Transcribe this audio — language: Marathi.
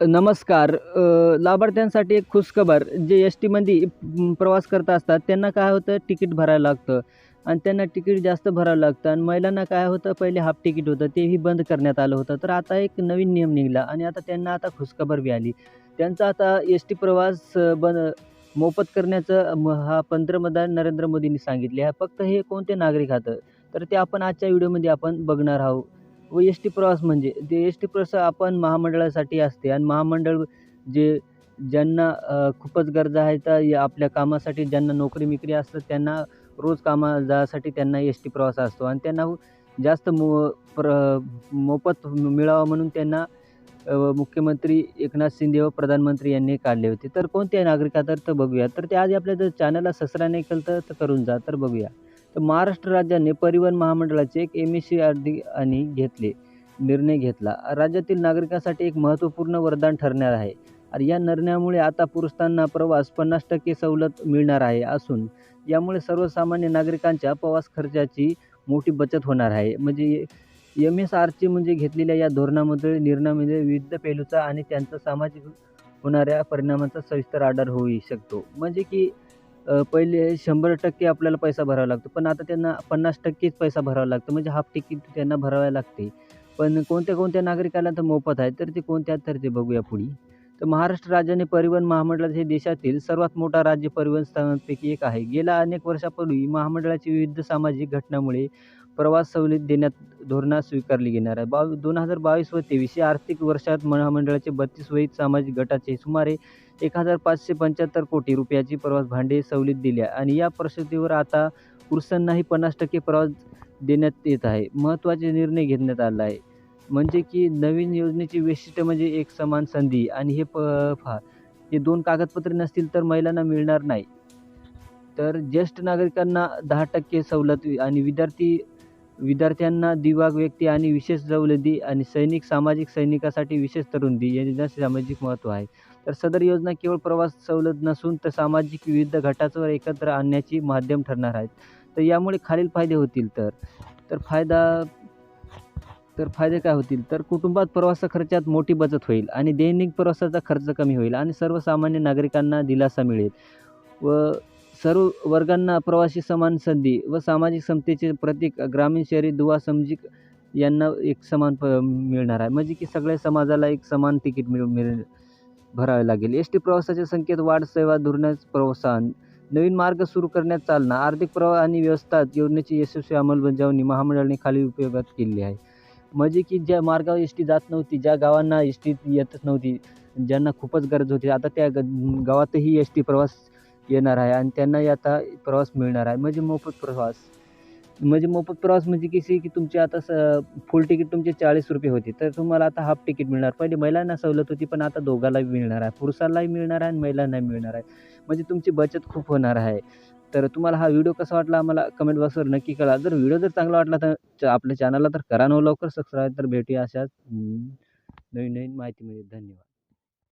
नमस्कार. लाभार्थ्यांसाठी एक खुशखबर. जे एस टीमध्ये प्रवास करत असतात त्यांना काय होतं? तिकीट भरायला लागतं. आणि त्यांना तिकीट जास्त भरावं लागतं. आणि महिलांना काय होतं? पहिले हाफ तिकीट होतं. तेही बंद करण्यात आलं होतं. तर आता एक नवीन नियम निघाला आणि आता त्यांना आता खुशखबर बी आली. त्यांचा आता एस टी प्रवास बंद मोफत करण्याचं म, हा पंतप्रधान नरेंद्र मोदींनी सांगितले. आहे फक्त हे कोणते नागरिक हातं तर ते आपण आजच्या व्हिडिओमध्ये आपण बघणार आहोत. व एस टी प्रवास म्हणजे ते एस टी प्रवास आपण महामंडळासाठी असते आणि महामंडळ जे ज्यांना खूपच गरजा आहेत तर या आपल्या कामासाठी ज्यांना नोकरी मिकरी असतं त्यांना रोज कामा जासाठी त्यांना एस टी प्रवास असतो आणि त्यांना जास्त मो प्र मोफत मिळावा म्हणून त्यांना मुख्यमंत्री एकनाथ शिंदे व प्रधानमंत्री यांनी काढले होते. तर कोणते नागरिक तर बघूया. तर ते आज आपल्या जर चॅनलला सबस्क्राईब नाही केलं तर तर करून जा. तर बघूया. तर महाराष्ट्र राज्याने परिवहन महामंडळाचे एक एम एस सी अर्धी आणि घेतले निर्णय घेतला. राज्यातील नागरिकांसाठी एक महत्त्वपूर्ण वरदान ठरणार आहे. आणि या निर्णयामुळे आता पुरुषांना प्रवास पन्नास टक्के सवलत मिळणार आहे असून यामुळे सर्वसामान्य नागरिकांच्या प्रवास खर्चाची मोठी बचत होणार आहे. म्हणजे एम एस आरची म्हणजे घेतलेल्या या धोरणामध्ये निर्णयामध्ये विविध पैलूचा आणि त्यांचा सामाजिक होणाऱ्या परिणामाचा सविस्तर आढळ होऊ शकतो. म्हणजे की पहिले शंभर टक्के आपल्याला पैसा भरावा लागतो. पण आता त्यांना पन्नास टक्केच पैसा भरावा लागतो. म्हणजे हाफ तिकीट त्यांना भरावे लागते. पण कोणत्या कोणत्या नागरिकाला तर मोफत आहे तर ते कोणत्या तर ते बघूया पुढे. तर महाराष्ट्र राज्याने परिवहन महामंडळ हे देशातील सर्वात मोठा राज्य परिवहन संस्थांपैकी एक आहे. गेल्या अनेक वर्षापूर्वी महामंडळाची विविध सामाजिक घटनामुळे प्रवास सवलत देण्यात धोरणा स्वीकारली घेणार आहे. बावी दोन हजार बावीस व तेवीस या आर्थिक वर्षात महामंडळाचे बत्तीस वैध सामाजिक गटाचे सुमारे एक हजार पाचशे पंच्याहत्तर कोटी रुपयाची प्रवास भांडे सवलत दिल्या आणि या परिस्थितीवर आता पुरुषांनाही पन्नास टक्के प्रवास देण्यात येत आहे. महत्त्वाचे निर्णय घेण्यात आला आहे. म्हणजे की नवीन योजनेची वैशिष्ट्य म्हणजे एक समान संधी आणि हे प फा हे दोन कागदपत्रे नसतील तर महिलांना मिळणार नाही. तर ज्येष्ठ नागरिकांना दहा टक्के सवलत आणि विद्यार्थी विद्यार्थ्यांना दिव्यांग व्यक्ती आणि विशेष सवलती आणि सैनिक सामाजिक सैनिकासाठी विशेष तरुणदी यांना सामाजिक महत्त्व आहे. तर सदर योजना केवळ प्रवास सवलत नसून तर सामाजिक विविध घटाचं एकत्र आणण्याची माध्यम ठरणार आहेत. तर यामुळे खालील फायदे होतील तर. तर फायदा तर फायदे काय होतील? तर कुटुंबात प्रवासा खर्चात मोठी बचत होईल आणि दैनिक प्रवासाचा खर्च कमी होईल आणि सर्वसामान्य नागरिकांना दिलासा मिळेल. व सर्व वर्गांना प्रवासी समान संधी व सामाजिक समतेचे प्रतीक ग्रामीण शहरी दुवा समजिक यांना एक समान प मिळणार आहे. म्हणजे की सगळ्या समाजाला एक समान तिकीट मिळ मिळेल भरावे लागेल. एस टी प्रवासाच्या संख्येत वाढ सेवा धोरणास प्रोत्साहन नवीन मार्ग सुरू करण्यात चालना आर्थिक प्रवाह आणि व्यवस्था योजनेची यशस्वी अंमलबजावणी महामंडळाने खाली उपयोगात केली आहे. म्हणजे की ज्या मार्गावर एस टी जात नव्हती ज्या गावांना एस टी येतच नव्हती ज्यांना खूपच गरज होती आता त्या ग गावातही एस टी प्रवास येणार आहे आणि त्यांनाही आता प्रवास मिळणार आहे. म्हणजे मोफत प्रवास. म्हणजे मोफत प्रवास म्हणजे कशी की तुमचे आता स फुल तिकीट तुमचे चाळीस रुपये होते. तर तुम्हाला आता हाफ तिकीट मिळणार. पहिले महिलांना सवलत होती पण आता दोघालाही मिळणार आहे. पुरुषालाही मिळणार आहे आणि महिलांनाही मिळणार आहे. म्हणजे तुमची बचत खूप होणार आहे. तर तुम्हाला हा व्हिडिओ कसा वाटला आम्हाला कमेंट बॉक्सवर नक्की कळा जर व्हिडिओ जर चांगला वाटला तर च- आपल्या चॅनलला तर करा. न लवकर सबस्क्राईब तर भेटूया अशाच नवीन नवीन माहिती मिळेल धन्यवाद.